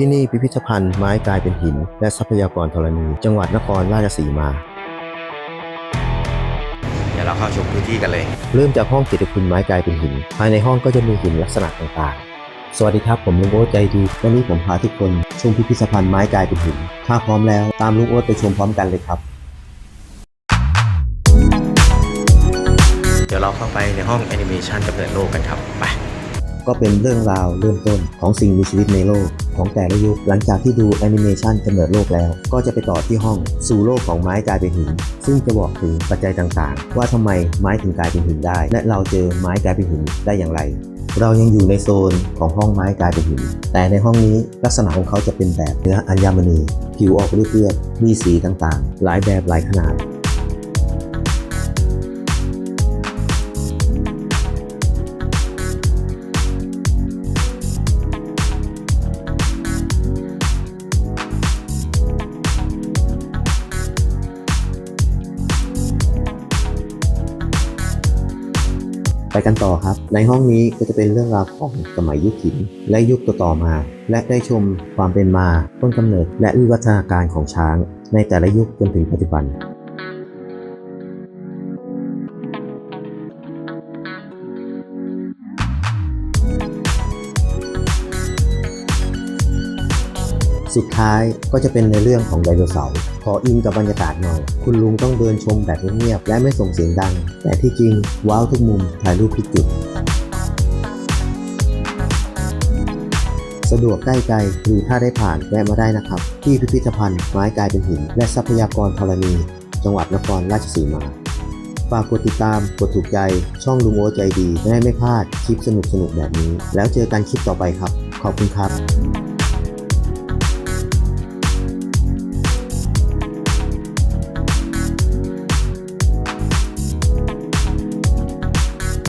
ที่นี่พิพิธภัณฑ์ไม้กลายเป็นหิน และทรัพยากรธรณี จังหวัดนครราชสีมา เดี๋ยวเราเข้าชมพื้นที่กันเลย เริ่มจากห้องเกียรติคุณไม้กลายเป็นหิน ภายในห้องก็จะมีหินลักษณะต่างๆ สวัสดีครับผมลุงโอ๊ตใจดี วันนี้ผมพาทุกคนชมพิพิธภัณฑ์ไม้กลายเป็นหิน ถ้าพร้อมแล้วตามลุงโอ๊ตไปชมพร้อมกันเลยครับ เดี๋ยวเราเข้าไปในห้องแอนิเมชันกำเนิดโลกกันครับ ไป ก็เป็นเรื่องราวเริ่มต้นของสิ่งมีชีวิตในโลก ของแต่ละยุค หลังจากที่ดูแอนิเมชันกำเนิดโลกแล้ว ก็จะไปต่อที่ห้องสู่โลกของไม้กลายเป็นหิน ซึ่งจะบอกถึงปัจจัยต่างๆ ว่าทำไมไม้ถึงกลายเป็นหินได้ และเราเจอไม้กลายเป็นหินได้อย่างไร เรายังอยู่ในโซนของห้องไม้กลายเป็นหิน แต่ในห้องนี้ลักษณะของเขาจะเป็นแบบเนื้ออัญมณี ผิวออกเรียบๆมีสีต่างๆ หลายแบบหลายขนาด ไปกันต่อครับ ในห้องนี้ก็จะเป็นเรื่องราวของสมัยยุคหิน และยุคต่อมา และได้ชมความเป็นมา ต้นกำเนิด และวิวัฒนาการของช้าง ในแต่ละยุคจนถึงปัจจุบัน สุดท้ายก็จะเป็นในเรื่องของไดโนเสาร์ขออินกับบรรยากาศหน่อย คุณลุงต้องเดินชมแบบเงียบๆและไม่ส่งเสียงดัง แต่ที่จริงว้าวทุกมุมถ่ายรูปทุกจุดสะดวกใกล้ไกลหรือถ้าได้ผ่านแวะมาได้นะครับ ที่พิพิธภัณฑ์ไม้กลายเป็นหิน และทรัพยากรธรณี จังหวัดนครราชสีมาฝากกดติดตามกดถูกใจ ช่องลุงโอใจดีจะได้ไม่พลาดคลิปสนุกๆแบบนี้ แล้วเจอกันคลิปต่อไปครับ ขอบคุณครับ